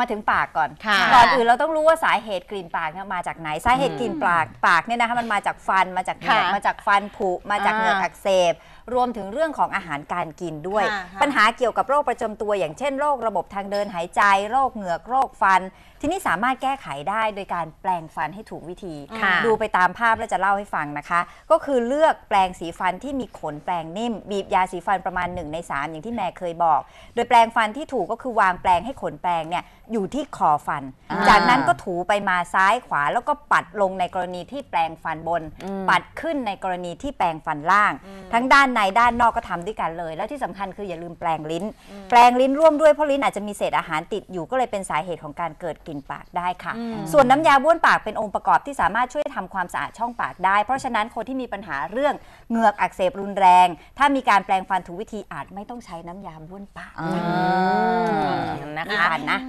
มาถึงปากก่อน ค่ะก่อนอื่นเราต้องรู้ว่าสาเหตุกลิ่นปากเนี่ยมาจากไหน สาเหตุกลิ่นปากปากเนี่ยนะคะมันมาจากฟันมาจากเหงือกค่ะมาจากฟันผุมาจากอ่าเหงือกอักเสบ รวมถึงเรื่องของอาหารการกินด้วย ค่ะค่ะ ปัญหาเกี่ยวกับโรคประจำตัว อย่างเช่นโรคระบบทางเดินหายใจ โรคเหงือกโรคฟัน ที่นี่สามารถแก้ไขได้โดยการแปลงฟันให้ถูกวิธี ค่ะ ดูไปตามภาพแล้วจะเล่าให้ฟังนะคะ ก็คือเลือกแปลงสีฟันที่มีขนแปลงนิ่ม บีบยาสีฟันประมาณ 1 ใน 3 อย่างที่แม่เคยบอก โดยแปลงฟันที่ถูกก็คือวางแปลงให้ขนแปลงเนี่ยอยู่ที่คอฟัน อ่าจากนั้นก็ถูไปมาซ้ายขวาแล้วก็ปัดลงในกรณีที่แปลงฟันบน อืม ปัดขึ้นในกรณีที่แปลงฟันล่าง ทั้งด้านในด้านนอกก็ทำด้วยกันเลย แล้วที่สำคัญคืออย่าลืมแปลงลิ้น แปลงลิ้นร่วมด้วยเพราะลิ้นอาจจะมีเศษอาหารติดอยู่ก็เลยเป็นสาเหตุของการเกิดกลิ่นปากได้ค่ะ ส่วนน้ำยาบ้วนปากเป็นองค์ประกอบที่สามารถช่วยทำความสะอาดช่องปากได้ เพราะฉะนั้นคนที่มีปัญหาเรื่องเหงือกอักเสบรุนแรง ถ้ามีการแปลงฟันถูกวิธีอาจไม่ต้องใช้น้ำยาบ้วนปากอืมนะนี่คะฟันนะ